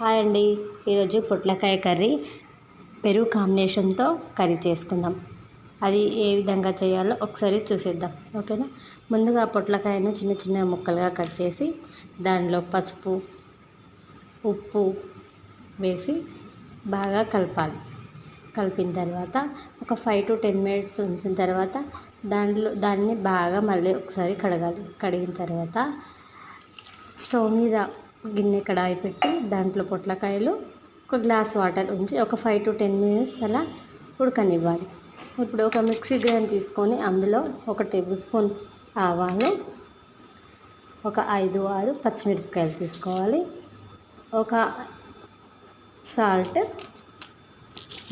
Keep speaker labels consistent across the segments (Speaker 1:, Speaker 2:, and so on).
Speaker 1: Hi అండి. ఈరోజు పొట్లకాయ కర్రీ పెరుగు కాంబినేషన్తో కర్రీ చేసుకుందాం. అది ఏ విధంగా చేయాలో ఒకసారి చూసేద్దాం. ఓకేనా? ముందుగా పొట్లకాయను చిన్న చిన్న ముక్కలుగా కట్ చేసి దానిలో పసుపు ఉప్పు వేసి బాగా కలపాలి. కలిపిన తర్వాత ఒక ఫైవ్ టు టెన్ మినిట్స్ ఉంచిన తర్వాత దాంట్లో దాన్ని బాగా మళ్ళీ ఒకసారి కడగాలి. కడిగిన తర్వాత స్టవ్ మీద గిన్నె కడాయి పెట్టి దాంట్లో పొట్లకాయలు ఒక గ్లాస్ వాటర్ ఉంచి ఒక ఫైవ్ టు టెన్ మినిట్స్ అలా ఉడకనివ్వాలి. ఇప్పుడు ఒక మిక్సీ గ్రైండ్ తీసుకొని అందులో ఒక టేబుల్ స్పూన్ ఆవాలు ఒక ఐదు ఆరు పచ్చిమిరపకాయలు తీసుకోవాలి. ఒక సాల్ట్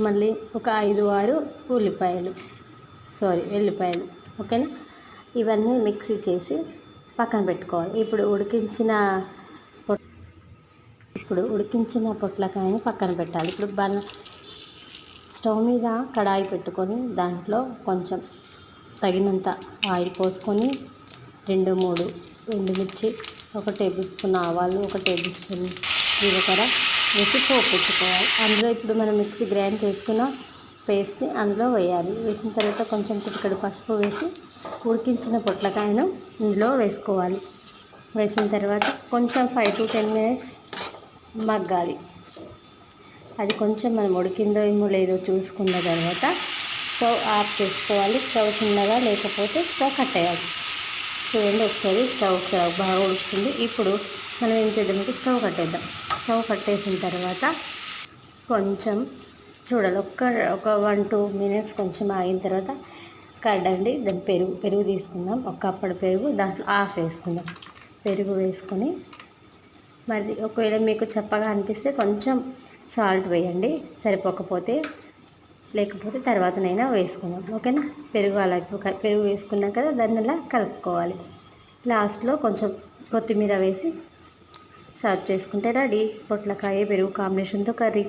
Speaker 1: మళ్ళీ ఒక ఐదు ఆరు ఉల్లిపాయలు సారీ వెల్లిపాయలు ఓకేనా? ఇవన్నీ మిక్సీ చేసి పక్కన పెట్టుకోవాలి. ఇప్పుడు ఉడికించిన ఇప్పుడు ఉడికించిన పొట్లకాయని పక్కన పెట్టాలి. ఇప్పుడు బన్ స్టవ్ మీద కడాయి పెట్టుకొని దాంట్లో కొంచెం తగినంత ఆయిల్ పోసుకొని రెండు మూడు ఎండుమిర్చి ఒక టేబుల్ స్పూన్ ఆవాలు ఒక టేబుల్ స్పూన్ జీలకర్ర వేసి పోపెట్టుకోవాలి అందులో ఇప్పుడు మనం మిక్సీ గ్రైండ్ చేసుకున్న పేస్ట్ని అందులో వేయాలి. వేసిన తర్వాత కొంచెం చిటికడు పసుపు వేసి ఉడికించిన పొట్లకాయను ఇందులో వేసుకోవాలి. వేసిన తర్వాత కొంచెం ఫైవ్ టు టెన్ మినిట్స్ మగ్గాలి. అది కొంచెం మనం ఉడికిందో ఏమో లేదో చూసుకున్న తర్వాత స్టవ్ ఆఫ్ చేసుకోవాలి. స్టవ్ చిన్నగా లేకపోతే స్టవ్ కట్టేయాలి చూడండి ఒకసారి స్టవ్ బాగా ఉడుకుతుంది. ఇప్పుడు మనం ఏం చేద్దామంటే స్టవ్ కట్టేద్దాం స్టవ్ కట్టేసిన తర్వాత కొంచెం చూడాలి ఒక్క ఒక వన్ టూ మినిట్స్ కొంచెం ఆగిన తర్వాత కడండి దాని పెరుగు పెరుగు తీసుకుందాం. ఒక అప్పటి పెరుగు దాంట్లో ఆఫ్ వేసుకుందాం. పెరుగు వేసుకొని మరి ఒకవేళ మీకు చెప్పగా అనిపిస్తే కొంచెం సాల్ట్ వేయండి సరిపోకపోతే లేకపోతే తర్వాతనైనా వేసుకుందాం. ఓకేనా? పెరుగు అలా పెరుగు వేసుకున్నాం కదా దాన్ని అలా కలుపుకోవాలి. లాస్ట్లో కొంచెం కొత్తిమీర వేసి సర్వ్ చేసుకుంటే రెడీ. పొట్లకాయ పెరుగు కాంబినేషన్తో కర్రీ.